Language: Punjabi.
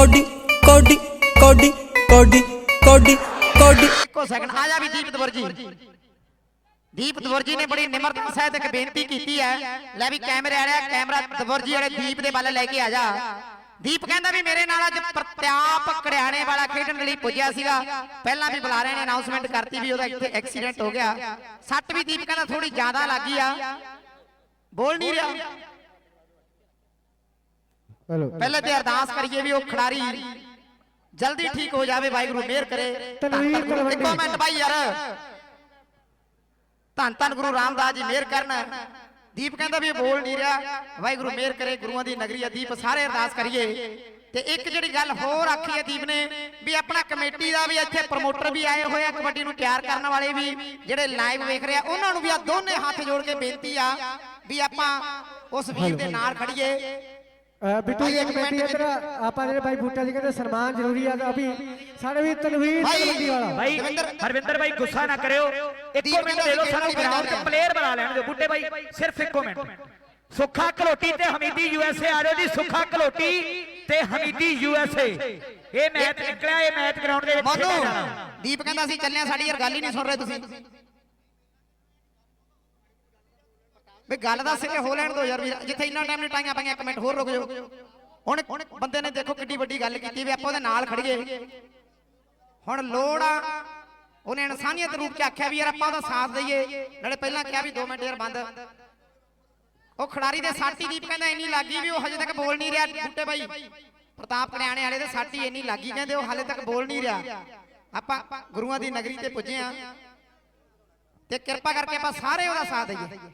ਕੋਡੀ ਕੋਡੀ ਕੋਡੀ ਕੋਡੀ ਕੋਡੀ ਕੋਡੀ। ਇੱਕੋ ਸੈਕਿੰਡ ਆ ਜਾ ਵੀ ਦੀਪ ਦਵਰਜੀ। ਦੀਪ ਦਵਰਜੀ ਨੇ ਬੜੀ ਨਿਮਰਤਾ ਸਹਿਤ ਇੱਕ ਬੇਨਤੀ ਕੀਤੀ ਹੈ। ਲੈ ਵੀ ਕੈਮਰੇ ਵਾਲਿਆ, ਕੈਮਰਾ ਦਵਰਜੀ ਵਾਲੇ ਦੀਪ ਦੇ ਵੱਲ ਲੈ ਕੇ ਆ ਜਾ। ਦੀਪ ਕਹਿੰਦਾ ਵੀ ਮੇਰੇ ਨਾਲ ਅੱਜ ਪ੍ਰਤਿਆਪ ਕੜਿਆਣੇ ਵਾਲਾ ਖੇਡਣ ਲਈ ਪੁੱਜਿਆ ਸੀਗਾ। ਪਹਿਲਾਂ ਵੀ ਬੁਲਾਰੇ ਨੇ ਅਨਾਉਂਸਮੈਂਟ ਕਰਤੀ ਵੀ ਉਹਦਾ ਇੱਥੇ ਐਕਸੀਡੈਂਟ ਹੋ ਗਿਆ। ਸੱਟ ਵੀ ਦੀਪ ਕਹਿੰਦਾ ਥੋੜੀ ਜ਼ਿਆਦਾ ਲੱਗੀ ਆ। ਬੋਲ ਨਹੀਂ ਰਿਹਾ। ਪਹਿਲੇ। ਤੇ ਅਰਦਾਸ ਕਰੀਏ ਵੀ ਉਹ ਖਿਡਾਰੀ ਜਲਦੀ ਠੀਕ ਹੋ ਜਾਵੇ ਵਾਹਿਗੁਰੂ ਮਿਹਰ ਕਰੇ। ਤਨਵੀਰ ਤਲਵੰਡੀ। ਇੱਕੋ ਮਿੰਟ ਬਾਈ ਯਾਰ। ਧੰਨ ਧੰਨ ਗੁਰੂ ਰਾਮਦਾਸ ਜੀ ਮਿਹਰ ਕਰਨ। ਦੀਪ ਕਹਿੰਦਾ ਵੀ ਇਹ ਬੋਲ ਨਹੀਂ ਰਿਹਾ। ਵਾਹਿਗੁਰੂ ਮਿਹਰ ਕਰੇ ਗੁਰੂਆਂ ਦੀ ਨਗਰੀ ਆ। ਦੀਪ ਸਾਰੇ ਅਰਦਾਸ ਕਰੀਏ। ਤੇ ਇੱਕ ਜਿਹੜੀ ਗੱਲ ਹੋਰ ਆਖੀ ਹੈ ਦੀਪ ਨੇ ਵੀ ਆਪਣਾ ਕਮੇਟੀ ਦਾ ਵੀ ਇੱਥੇ ਪ੍ਰਮੋਟਰ ਵੀ ਆਏ ਹੋਏ ਆ ਕਬੱਡੀ ਨੂੰ ਤਿਆਰ ਕਰਨ ਵਾਲੇ ਵੀ ਜਿਹੜੇ ਲਾਈਵ ਵੇਖ ਰਹੇ ਆ ਉਹਨਾਂ ਨੂੰ ਵੀ ਆ ਦੋਨੇ ਹੱਥ ਜੋੜ ਕੇ ਬੇਨਤੀ ਆ ਵੀ ਆਪਾਂ ਉਸ ਵੀਰ ਦੇ ਨਾਲ ਖੜੀਏ। ਬਿੱਟੂ ਜੀ ਇੱਕ ਇੱਧਰ ਆਪਾਂ ਜਿਹੜੇ ਭਾਈ ਬੂਟਾ ਜੀ ਕਹਿੰਦੇ ਸਨਮਾਨ ਜ਼ਰੂਰੀ ਆ ਅਭੀ ਸਾਡੇ ਵੀ ਤਨਵੀਰ ਤਲਵੰਡੀ ਵਾਲਾ। ਭਾਈ ਹਰਵਿੰਦਰ ਭਾਈ ਗੁੱਸਾ ਨਾ ਕਰਿਓ। ਇੱਕੋ ਮਿੰਟ ਦੇ ਦਿਓ ਸਾਨੂੰ ਗਰਾਊਂਡ। 'ਚ ਪਲੇਅਰ ਬਣਾ ਲੈਣ ਦਿਓ ਬੁੱਟੇ ਭਾਈ ਸਿਰਫ ਇੱਕੋ ਮਿੰਟ। ਸੁੱਖਾ ਕਲੋਟੀ ਤੇ ਹਮੀਦੀ ਯੂਐਸਏ ਆ ਰਹੇ ਜੀ ਸੁੱਖਾ ਕਲੋਟੀ ਤੇ ਹਮੀਦੀ ਯੂਐਸਏ ਇਹ ਮੈਚ ਨਿਕਲਿਆ ਇਹ ਮੈਚ ਗਰਾਊਂਡ ਦੇ ਵਿੱਚ ਮੋਨੂ ਖੇਡਿਆ ਜਾਣਾ। ਦੀਪ ਕਹਿੰਦਾ ਅਸੀਂ ਚੱਲੇ ਆ ਸਾਡੀ ਯਾਰ ਗੱਲ ਹੀ ਨਹੀਂ ਸੁਣ ਰਹੇ ਤੁਸੀਂ। ਵੀ ਗੱਲ ਦਾ ਸਿਰੇ ਹੋ ਲੈਣ ਦੋ ਯਾਰ ਵੀਰ ਜਿੱਥੇ ਇੰਨਾ ਟਾਈਮ ਨਹੀਂ ਟਾਈਆਂ ਪਾਈਆਂ ਇੱਕ ਮਿੰਟ ਹੋਰ ਰੁਕ ਜਾਓ। ਹੁਣ ਬੰਦੇ ਨੇ ਦੇਖੋ ਕਿੱਡੀ ਵੱਡੀ ਗੱਲ ਕੀਤੀ ਵੀ ਆਪਾਂ ਉਹਦੇ ਨਾਲ ਖੜੀਏ ਹੁਣ ਲੋੜ ਆ ਉਹਨੇ ਇਨਸਾਨੀਅਤ ਰੂਪ ਚ ਆਖਿਆ ਵੀ ਯਾਰ ਆਪਾਂ ਉਹਦਾ ਸਾਥ ਦਈਏ। ਨਾਲੇ ਪਹਿਲਾਂ ਕਿਹਾ ਵੀ 2 ਮਿੰਟ ਯਾਰ ਬੰਦ। ਉਹ ਖਿਡਾਰੀ ਦੇ ਸਾਟੀ ਦੀਪ ਕਹਿੰਦਾ ਇੰਨੀ ਲੱਗੀ ਵੀ ਉਹ ਹਜੇ ਤੱਕ ਬੋਲ ਨਹੀਂ ਰਿਹਾ ਬੁੱਟੇ ਬਾਈ। ਪ੍ਰਤਾਪ ਕਰਿਆਣੇ ਵਾਲੇ ਦੇ ਸਾਟੀ ਇੰਨੀ ਲੱਗੀ ਕਹਿੰਦੇ ਉਹ ਹਾਲੇ ਤੱਕ ਬੋਲ ਨਹੀਂ ਰਿਹਾ। ਆਪਾਂ ਗੁਰੂਆਂ ਦੀ ਨਗਰੀ ਤੇ ਪੁੱਜੇ ਆ। ਤੇ ਕਿਰਪਾ ਕਰਕੇ ਆਪਾਂ ਸਾਰੇ ਉਹਦਾ ਸਾਥ ਦਈਏ।